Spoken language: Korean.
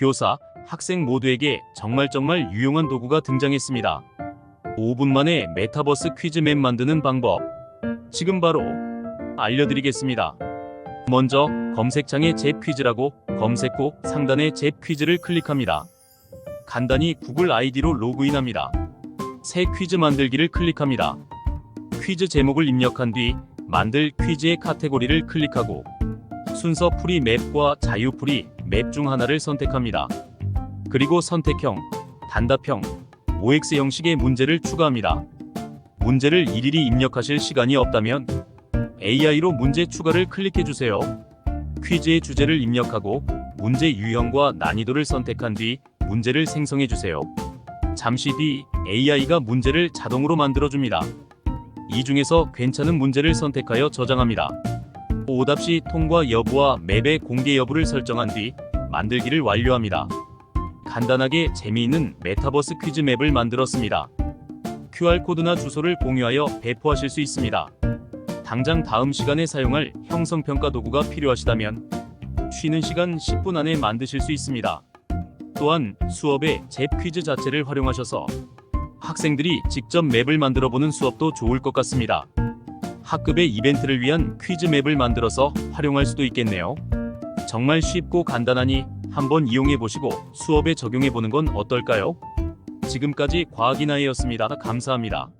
교사, 학생 모두에게 정말 정말 유용한 도구가 등장했습니다. 5분 만에 메타버스 퀴즈맵 만드는 방법. 지금 바로 알려드리겠습니다. 먼저 검색창에 제 퀴즈라고 검색 후 상단에 제 퀴즈를 클릭합니다. 간단히 구글 아이디로 로그인합니다. 새 퀴즈 만들기를 클릭합니다. 퀴즈 제목을 입력한 뒤 만들 퀴즈의 카테고리를 클릭하고 순서 풀이 맵과 자유 풀이 맵 중 하나를 선택합니다. 그리고 선택형, 단답형, OX 형식의 문제를 추가합니다. 문제를 일일이 입력하실 시간이 없다면 AI로 문제 추가를 클릭해 주세요. 퀴즈의 주제를 입력하고 문제 유형과 난이도를 선택한 뒤 문제를 생성해 주세요. 잠시 뒤 AI가 문제를 자동으로 만들어 줍니다. 이 중에서 괜찮은 문제를 선택하여 저장합니다. 오답 시 통과 여부와 맵의 공개 여부를 설정한 뒤 만들기를 완료합니다. 간단하게 재미있는 메타버스 퀴즈 맵을 만들었습니다. QR코드나 주소를 공유하여 배포하실 수 있습니다. 당장 다음 시간에 사용할 형성평가 도구가 필요하시다면 쉬는 시간 10분 안에 만드실 수 있습니다. 또한 수업에 제 퀴즈 자체를 활용하셔서 학생들이 직접 맵을 만들어 보는 수업도 좋을 것 같습니다. 학급의 이벤트를 위한 퀴즈 맵을 만들어서 활용할 수도 있겠네요. 정말 쉽고 간단하니 한번 이용해 보시고 수업에 적용해 보는 건 어떨까요? 지금까지 과학이나이였습니다. 감사합니다.